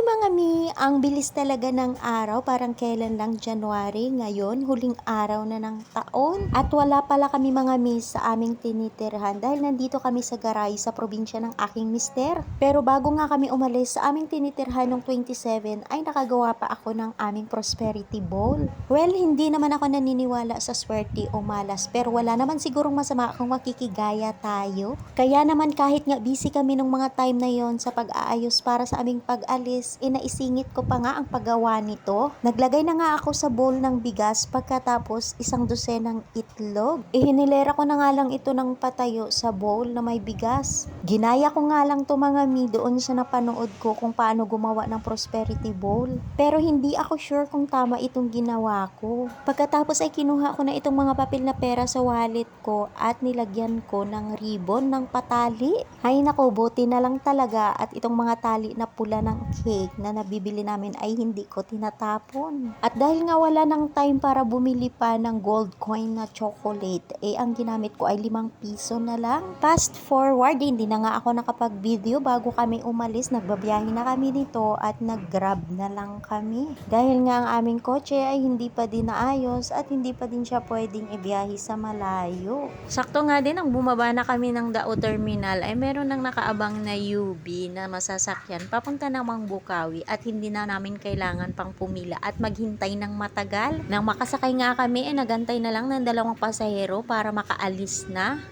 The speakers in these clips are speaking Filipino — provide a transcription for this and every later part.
mga mi, ang bilis talaga ng araw, parang kailan lang January, ngayon huling araw na ng taon. At wala pala kami mga mi sa aming tinitirhan dahil nandito kami sa Garay sa probinsya ng aking mister. Pero bago nga kami umalis sa aming tinitirhan noong 27 ay nakagawa pa ako ng aming prosperity bowl. Well, hindi naman ako naniniwala sa swerte o malas pero wala naman sigurong masama kung makikigaya tayo. Kaya naman kahit nga busy kami nung mga time na yon sa pag-aayos para sa aming pag-alis, inaisingit ko pa nga ang paggawa nito. Naglagay na nga ako sa bowl ng bigas pagkatapos isang dosenang itlog. Ihinilera ko na nga lang ito ng patayo sa bowl na may bigas. Ginaya ko nga lang to mga mi doon sa napanood ko kung paano gumawa ng prosperity bowl. Pero hindi ako sure kung tama itong ginawa ko. Pagkatapos ay kinuha ko na itong mga papel na pera sa wallet ko at nilagyan ko ng ribbon ng patali. Ay nako, buti na lang talaga at itong mga tali na pula ng cake na nabibili namin ay hindi ko tinatapon. At dahil nga wala ng time para bumili pa ng gold coin na chocolate, eh ang ginamit ko ay limang piso na lang. Fast forward, hindi na nga ako nakapag-video bago kami umalis. Nagbabiyahe na kami nito at nag-grab na lang kami. Dahil nga ang aming kotse ay hindi pa din naayos at hindi pa din siya pwedeng ibiyahe sa malayo. Sakto nga din, ang bumaba na kami ng Dao Terminal ay meron nang nakaabang na UB na masasakyan papunta namang Bukawi at hindi na namin kailangan pang pumila at maghintay ng matagal. Nang makasakay nga kami, eh nagantay na lang ng dalawang pasahero para makaalis na.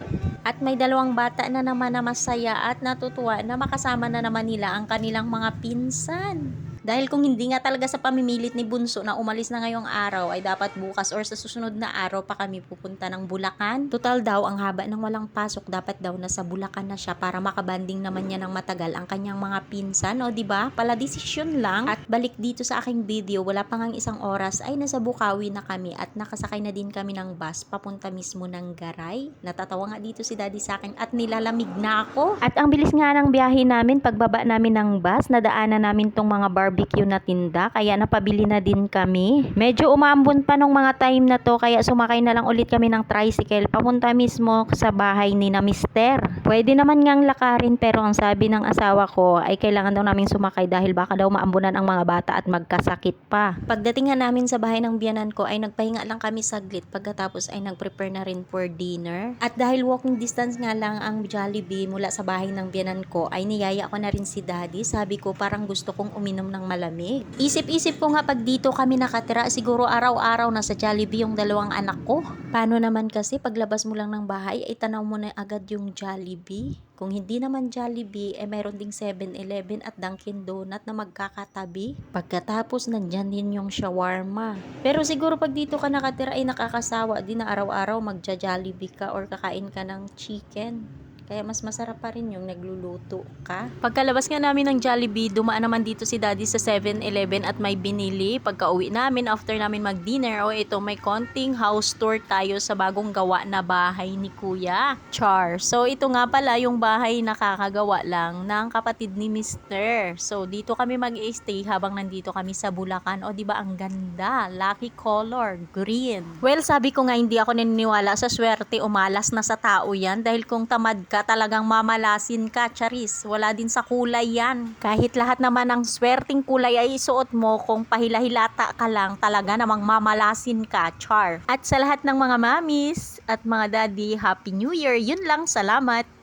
At may dalawang bata na naman na masaya at natutuwa na makasama na naman nila ang kanilang mga pinsan. Dahil kung hindi nga talaga sa pamimilit ni Bunso na umalis na ngayong araw ay dapat bukas or sa susunod na araw pa kami pupunta ng Bulacan. Total daw ang haba ng walang pasok dapat daw nasa Bulacan na siya para makabanding naman niya ng matagal ang kanyang mga pinsan. O di ba? Pala desisyon lang at balik dito sa aking video wala pa ngang isang oras ay nasa Bukawi na kami at nakasakay na din kami ng bus papunta mismo ng Garay. Natatawa nga dito si daddy sa akin at nilalamig na ako. At ang bilis nga ng biyahe namin pagbaba namin ng bus nadaanan namin tong mga barbecue na tinda kaya napabili na din kami. Medyo umambon pa nung mga time na to kaya sumakay na lang ulit kami ng tricycle papunta mismo sa bahay ni na mister. Pwede naman ngang lakarin pero ang sabi ng asawa ko ay kailangan daw namin sumakay dahil baka daw maambunan ang mga bata at magkasakit pa. Pagdating namin sa bahay ng biyanan ko ay nagpahinga lang kami saglit pagkatapos ay nagprepare na rin for dinner. At dahil walking distance nga lang ang Jollibee mula sa bahay ng biyanan ko ay niyaya ko na rin si daddy. Sabi ko parang gusto kong uminom ng malamig. Isip-isip ko nga pag dito kami nakatira siguro araw-araw na sa Jollibee yung dalawang anak ko. Paano naman kasi paglabas mo lang ng bahay ay tanaw mo na agad yung Jollibee. Kung hindi naman Jollibee, eh mayroon ding 7-Eleven at Dunkin Donut na magkakatabi. Pagkatapos, nandyan din yung shawarma. Pero siguro pag dito ka nakatira ay nakakasawa din na araw-araw magja-Jollibee ka or kakain ka ng chicken. Kaya mas masarap pa rin yung nagluluto ka. Pagkalabas nga namin ng Jollibee, dumaan naman dito si Daddy sa 7-Eleven at may binili. Pagka uwi namin, after namin mag-dinner, o ito, may konting house tour tayo sa bagong gawa na bahay ni Kuya Char. So, ito nga pala yung bahay na kakagawa lang ng kapatid ni Mr. So, dito kami mag-stay habang nandito kami sa Bulacan. O, di ba ang ganda? Lucky color, green. Well, sabi ko nga hindi ako naniniwala sa swerte o malas na sa tao yan dahil kung tamad ka talagang mamalasin ka, charis. Wala din sa kulay yan. Kahit lahat naman ng swerting kulay ay isuot mo, kung pahilahilata ka lang, talaga namang mamalasin ka, char. At sa lahat ng mga mamis at mga daddy, Happy New Year. Yun lang, salamat.